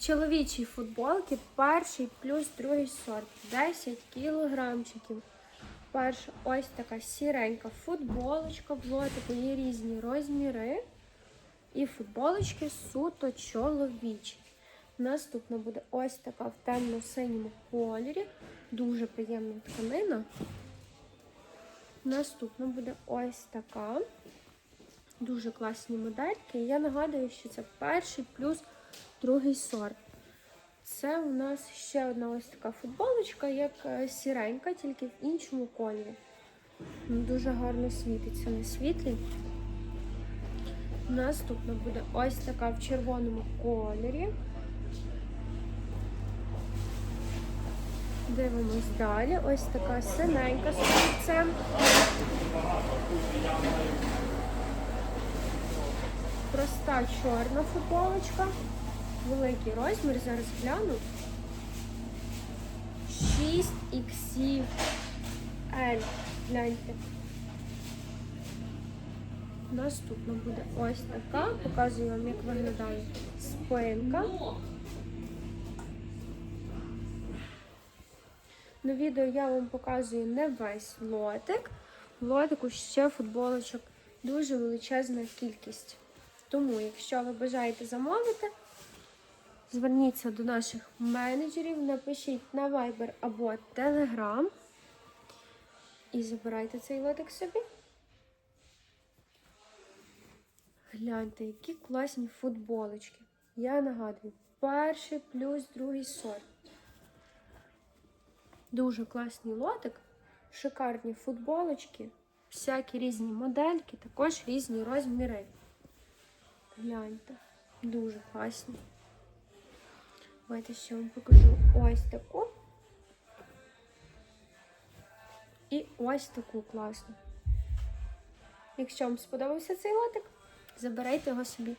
Чоловічі футболки, перший плюс другий сорт. 10 кілограмчиків. Перша ось така сіренька футболочка, в лотику є різні розміри. І футболочки суто чоловічі. Наступна буде ось така в темно-синьому кольорі. Дуже приємна тканина. Наступна буде ось така. Дуже класні модельки. Я нагадую, що це перший плюс другий сорт. Це у нас ще одна ось така футболочка, як е, сіренька, тільки в іншому кольорі. Дуже гарно світиться на світлі. Наступна буде ось така в червоному кольорі. Дивимось далі. Ось така синенька з. Проста чорна футболочка. Великий розмір, зараз гляну. 6 XL. Гляньте. Наступна буде ось така. Показую вам, як виглядає спинка. На відео я вам показую не весь лотик. В лотику ще футболочок дуже величезна кількість. Тому, якщо ви бажаєте замовити, зверніться до наших менеджерів, напишіть на Viber або Telegram і забирайте цей лотик собі. Гляньте, які класні футболочки. Я нагадую, перший плюс другий сорт. Дуже класний лотик, шикарні футболочки, всякі різні модельки, також різні розміри. Гляньте, дуже класні. Давайте ще вам покажу ось таку. І ось таку класну. Якщо вам сподобався цей лотик, забирайте його собі.